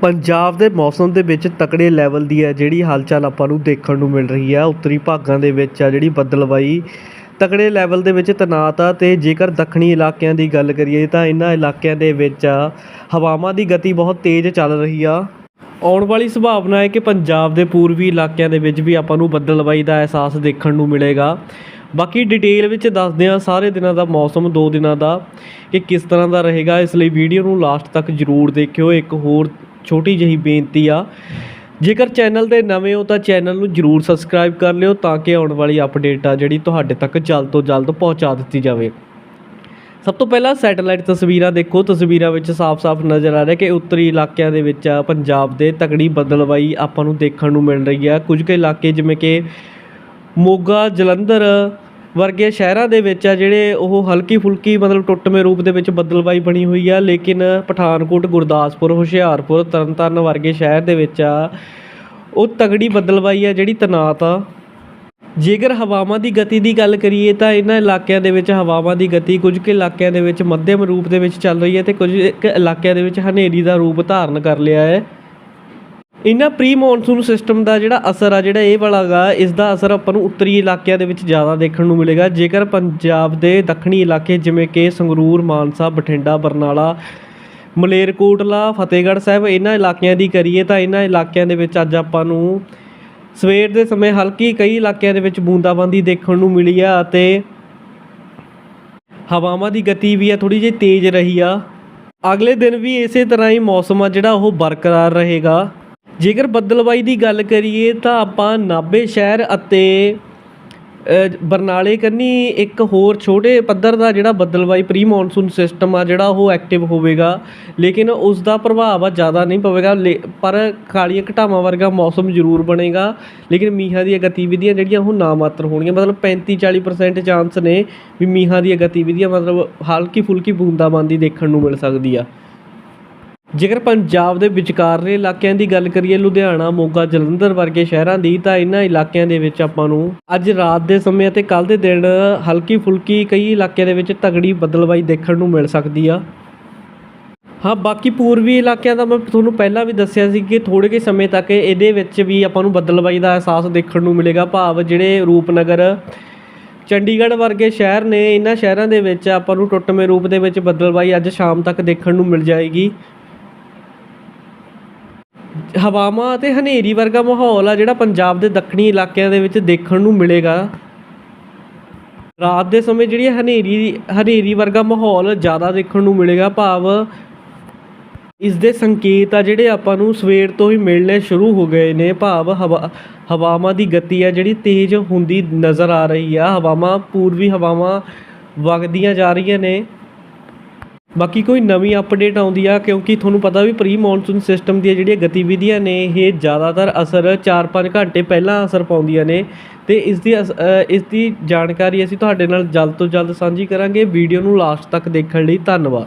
ਪੰਜਾਬ ਦੇ ਮੌਸਮ ਦੇ ਵਿੱਚ ਤਕੜੇ ਲੈਵਲ ਦੀ ਹੈ, ਜਿਹੜੀ ਹਲਚਲ ਆਪਾਂ ਨੂੰ ਦੇਖਣ ਨੂੰ ਮਿਲ ਰਹੀ ਹੈ। ਉੱਤਰੀ ਭਾਗਾਂ ਦੇ ਵਿੱਚ ਆ ਜਿਹੜੀ ਬੱਦਲਵਾਈ। ਤਕੜੇ ਲੈਵਲ ਦੇ ਵਿੱਚ ਤੈਨਾਤ ਆ ਤੇ ਜੇਕਰ ਦੱਖਣੀ ਇਲਾਕਿਆਂ ਦੀ ਗੱਲ ਕਰੀਏ ਤਾਂ ਇਹਨਾਂ ਇਲਾਕਿਆਂ ਦੇ ਵਿੱਚ ਹਵਾਵਾਂ ਦੀ ਗਤੀ ਬਹੁਤ ਤੇਜ਼ ਚੱਲ ਰਹੀ ਆ। ਆਉਣ ਵਾਲੀ ਸੰਭਾਵਨਾ ਹੈ ਕਿ ਪੰਜਾਬ ਦੇ ਪੂਰਬੀ ਇਲਾਕਿਆਂ ਦੇ ਵਿੱਚ ਵੀ ਆਪਾਂ ਨੂੰ ਬੱਦਲਵਾਈ ਦਾ ਅਹਿਸਾਸ ਦੇਖਣ ਨੂੰ ਮਿਲੇਗਾ। ਬਾਕੀ ਡਿਟੇਲ ਵਿੱਚ ਦੱਸਦੇ ਹਾਂ ਸਾਰੇ ਦਿਨਾਂ ਦਾ ਮੌਸਮ, ਦੋ ਦਿਨਾਂ ਦਾ, ਕਿ ਕਿਸ ਤਰ੍ਹਾਂ ਦਾ ਰਹੇਗਾ। ਇਸ ਲਈ ਵੀਡੀਓ ਨੂੰ ਲਾਸਟ ਤੱਕ ਜ਼ਰੂਰ ਦੇਖਿਓ। ਇੱਕ ਹੋਰ ਛੋਟੀ ਜਿਹੀ ਬੇਨਤੀ ਆ। ਜੇਕਰ ਚੈਨਲ ਦੇ ਨਵੇਂ ਹੋ ਤਾਂ ਚੈਨਲ ਨੂੰ ਜਰੂਰ ਸਬਸਕ੍ਰਾਈਬ ਕਰ ਲਿਓ ਤਾਂ ਕਿ ਆਉਣ ਵਾਲੀ ਅਪਡੇਟ ਆ ਜਿਹੜੀ ਤੁਹਾਡੇ ਤੱਕ ਜਲਦ ਤੋਂ ਜਲਦ ਪਹੁੰਚਾ ਦਿੱਤੀ ਜਾਵੇ। ਸਭ ਤੋਂ ਪਹਿਲਾਂ ਸੈਟੇਲਾਈਟ ਤਸਵੀਰਾਂ ਦੇਖੋ। ਤਸਵੀਰਾਂ ਵਿੱਚ ਸਾਫ਼-ਸਾਫ਼ ਨਜ਼ਰ ਆ ਰਿਹਾ ਕਿ ਉੱਤਰੀ ਇਲਾਕਿਆਂ ਦੇ ਵਿੱਚ ਪੰਜਾਬ ਦੇ ਤਕੜੀ ਬਦਲਵਾਈ ਆਪਾਂ ਨੂੰ ਦੇਖਣ ਨੂੰ ਮਿਲ ਰਹੀ ਆ। ਕੁਝ ਕੁ ਇਲਾਕੇ ਜਿਵੇਂ ਕਿ ਮੋਗਾ, ਜਲੰਧਰ ਵਰਗੇ ਸ਼ਹਿਰਾਂ ਦੇ ਵਿੱਚ ਆ ਜਿਹੜੇ ਉਹ ਹਲਕੀ ਫੁਲਕੀ ਮਤਲਬ ਟੁੱਟਵੇਂ ਰੂਪ ਦੇ ਵਿੱਚ ਬੱਦਲਵਾਈ ਬਣੀ ਹੋਈ ਆ, ਲੇਕਿਨ ਪਠਾਨਕੋਟ, ਗੁਰਦਾਸਪੁਰ, ਹੁਸ਼ਿਆਰਪੁਰ, ਤਰਨਤਾਰਨ ਵਰਗੇ ਸ਼ਹਿਰ ਦੇ ਵਿੱਚ ਆ, ਉਹ ਤਗੜੀ ਬੱਦਲਵਾਈ ਆ ਜਿਹੜੀ ਤੈਨਾਤ ਆ। ਜੇਕਰ ਹਵਾਵਾਂ ਦੀ ਗਤੀ ਦੀ ਗੱਲ ਕਰੀਏ ਤਾਂ ਇਹਨਾਂ ਇਲਾਕਿਆਂ ਦੇ ਵਿੱਚ ਹਵਾਵਾਂ ਦੀ ਗਤੀ ਕੁਝ ਕੁ ਇਲਾਕਿਆਂ ਦੇ ਵਿੱਚ ਮੱਧਮ ਰੂਪ ਦੇ ਵਿੱਚ ਚੱਲ ਰਹੀ ਹੈ ਤੇ ਕੁਝ ਕੁ ਇਲਾਕਿਆਂ ਦੇ ਵਿੱਚ ਹਨੇਰੀ ਦਾ ਰੂਪ ਧਾਰਨ ਕਰ ਲਿਆ ਹੈ। ਇਹਨਾਂ ਪ੍ਰੀ ਮੌਨਸੂਨ ਸਿਸਟਮ ਦਾ ਜਿਹੜਾ ਅਸਰ ਆ, ਜਿਹੜਾ ਇਹ ਵਾਲਾ ਗਾ, ਇਸ ਦਾ ਅਸਰ ਆਪਾਂ ਨੂੰ ਉੱਤਰੀ ਇਲਾਕਿਆਂ ਦੇ ਵਿੱਚ ਜ਼ਿਆਦਾ ਦੇਖਣ ਨੂੰ ਮਿਲੇਗਾ। ਜੇਕਰ ਪੰਜਾਬ ਦੇ ਦੱਖਣੀ ਇਲਾਕੇ ਜਿਵੇਂ ਕਿ ਸੰਗਰੂਰ, ਮਾਨਸਾ, ਬਠਿੰਡਾ, ਬਰਨਾਲਾ, ਮਲੇਰਕੋਟਲਾ, ਫਤਿਹਗੜ੍ਹ ਸਾਹਿਬ ਇਹਨਾਂ ਇਲਾਕਿਆਂ ਦੀ ਕਰੀਏ ਤਾਂ ਇਹਨਾਂ ਇਲਾਕਿਆਂ ਦੇ ਵਿੱਚ ਅੱਜ ਆਪਾਂ ਨੂੰ ਸਵੇਰ ਦੇ ਸਮੇਂ ਹਲਕੀ ਕਈ ਇਲਾਕਿਆਂ ਦੇ ਵਿੱਚ ਬੂੰਦਾਬਾਂਦੀ ਦੇਖਣ ਨੂੰ ਮਿਲੀ ਆ ਅਤੇ ਹਵਾਵਾਂ ਦੀ ਗਤੀ ਵੀ ਆ ਥੋੜੀ ਜਿਹੀ ਤੇਜ਼ ਰਹੀ ਆ। ਅਗਲੇ ਦਿਨ ਵੀ ਇਸੇ ਤਰ੍ਹਾਂ ਹੀ ਮੌਸਮ ਆ ਜਿਹੜਾ ਉਹ ਬਰਕਰਾਰ ਰਹੇਗਾ। ਜੇਕਰ ਬੱਦਲਬਾਈ ਦੀ ਗੱਲ ਕਰੀਏ ਤਾਂ ਆਪਾਂ ਨਾਭੇ ਸ਼ਹਿਰ ਅਤੇ ਬਰਨਾਲੇ ਕੰਨੀ ਇੱਕ ਹੋਰ ਛੋਟੇ ਪੱਧਰ ਦਾ ਜਿਹੜਾ ਬੱਦਲਬਾਈ ਪ੍ਰੀ ਮੌਨਸੂਨ ਸਿਸਟਮ ਆ ਜਿਹੜਾ ਉਹ ਐਕਟਿਵ ਹੋਵੇਗਾ। ਲੇਕਿਨ ਉਸ ਦਾ ਪ੍ਰਭਾਵ ਆ ਜ਼ਿਆਦਾ ਨਹੀਂ ਪਵੇਗਾ। ਲੇ- ਪਰ ਕਾਲੀਆਂ ਘਟਾਵਾਂ ਵਰਗਾ ਮੌਸਮ ਜ਼ਰੂਰ ਬਣੇਗਾ। ਲੇਕਿਨ ਮੀਂਹਾਂ ਦੀਆਂ ਗਤੀਵਿਧੀਆਂ ਜਿਹੜੀਆਂ ਉਹ ਨਾ ਮਾਤਰ ਹੋਣਗੀਆਂ। ਮਤਲਬ 35 40% ਚਾਂਸ ਨੇ ਵੀ ਮੀਂਹਾਂ ਦੀਆਂ ਗਤੀਵਿਧੀਆਂ, ਮਤਲਬ ਹਲਕੀ ਫੁਲਕੀ ਬੂੰਦਾਬਾਂਦੀ ਦੇਖਣ ਨੂੰ ਮਿਲ ਸਕਦੀ ਆ। ਜੇਕਰ ਪੰਜਾਬ ਦੇ ਵਿਚਕਾਰਲੇ ਇਲਾਕਿਆਂ ਦੀ ਗੱਲ ਕਰੀਏ, ਲੁਧਿਆਣਾ, ਮੋਗਾ, ਜਲੰਧਰ ਵਰਗੇ ਸ਼ਹਿਰਾਂ ਦੀ, ਤਾਂ ਇਹਨਾਂ ਇਲਾਕਿਆਂ ਦੇ ਵਿੱਚ ਆਪਾਂ ਨੂੰ ਅੱਜ ਰਾਤ ਦੇ ਸਮੇਂ ਅਤੇ ਕੱਲ ਦੇ ਦਿਨ ਹਲਕੀ ਫੁਲਕੀ ਕਈ ਇਲਾਕਿਆਂ ਦੇ ਵਿੱਚ ਤਗੜੀ ਬੱਦਲਬਾਈ ਦੇਖਣ ਨੂੰ ਮਿਲ ਸਕਦੀ ਆ। ਹਾਂ, ਬਾਕੀ ਪੂਰਬੀ ਇਲਾਕਿਆਂ ਦਾ ਮੈਂ ਤੁਹਾਨੂੰ ਪਹਿਲਾਂ ਵੀ ਦੱਸਿਆ ਸੀ ਕਿ ਥੋੜੇ ਜਿਹੇ ਸਮੇਂ ਤੱਕ ਇਹਦੇ ਵਿੱਚ ਵੀ ਆਪਾਂ ਨੂੰ ਬੱਦਲਬਾਈ ਦਾ ਅਹਿਸਾਸ ਦੇਖਣ ਨੂੰ ਮਿਲੇਗਾ। ਭਾਵ ਜਿਹੜੇ ਰੂਪਨਗਰ, ਚੰਡੀਗੜ੍ਹ ਵਰਗੇ ਸ਼ਹਿਰ ਨੇ ਇਹਨਾਂ ਸ਼ਹਿਰਾਂ ਦੇ ਵਿੱਚ ਆਪਾਂ ਨੂੰ ਟੁੱਟਵੇਂ ਰੂਪ ਦੇ ਵਿੱਚ ਬੱਦਲਬਾਈ ਅੱਜ ਸ਼ਾਮ ਤੱਕ ਦੇਖਣ ਨੂੰ ਮਿਲ ਜਾਏਗੀ। ਹਵਾਵਾਂ ਅਤੇ ਹਨੇਰੀ ਵਰਗਾ ਮਾਹੌਲ ਆ ਜਿਹੜਾ ਪੰਜਾਬ ਦੇ ਦੱਖਣੀ ਇਲਾਕਿਆਂ ਦੇ ਵਿੱਚ ਦੇਖਣ ਨੂੰ ਮਿਲੇਗਾ। ਰਾਤ ਦੇ ਸਮੇਂ ਜਿਹੜੀ ਹਨੇਰੀ ਹਨੇਰੀ ਵਰਗਾ ਮਾਹੌਲ ਜ਼ਿਆਦਾ ਦੇਖਣ ਨੂੰ ਮਿਲੇਗਾ। ਭਾਵ ਇਸ ਦੇ ਸੰਕੇਤ ਆ ਜਿਹੜੇ ਆਪਾਂ ਨੂੰ ਸਵੇਰ ਤੋਂ ਹੀ ਮਿਲਣੇ ਸ਼ੁਰੂ ਹੋ ਗਏ ਨੇ। ਭਾਵ ਹਵਾ, ਹਵਾਵਾਂ ਦੀ ਗਤੀ ਆ ਜਿਹੜੀ ਤੇਜ਼ ਹੁੰਦੀ ਨਜ਼ਰ ਆ ਰਹੀ ਆ। ਹਵਾਵਾਂ, ਪੂਰਬੀ ਹਵਾਵਾਂ ਵਗਦੀਆਂ ਜਾ ਰਹੀਆਂ ਨੇ। ਬਾਕੀ ਕੋਈ ਨਵੀਂ ਅਪਡੇਟ ਆਉਂਦੀ ਆ, ਕਿਉਂਕਿ ਤੁਹਾਨੂੰ ਪਤਾ ਵੀ ਪ੍ਰੀ ਮੌਨਸੂਨ ਸਿਸਟਮ ਦੀਆਂ ਜਿਹੜੀਆਂ ਗਤੀਵਿਧੀਆਂ ਨੇ, ਇਹ ਜ਼ਿਆਦਾਤਰ ਅਸਰ 4-5 ਘੰਟੇ ਪਹਿਲਾਂ ਅਸਰ ਪਾਉਂਦੀਆਂ ਨੇ। ਤੇ ਇਸ ਦੀ ਅਸ- ਇਸ ਦੀ ਜਾਣਕਾਰੀ ਅਸੀਂ ਤੁਹਾਡੇ ਨਾਲ ਜਲਦ ਤੋਂ ਜਲਦ ਸਾਂਝੀ ਕਰਾਂਗੇ। ਵੀਡੀਓ ਨੂੰ ਲਾਸਟ ਤੱਕ ਦੇਖਣ ਲਈ ਧੰਨਵਾਦ।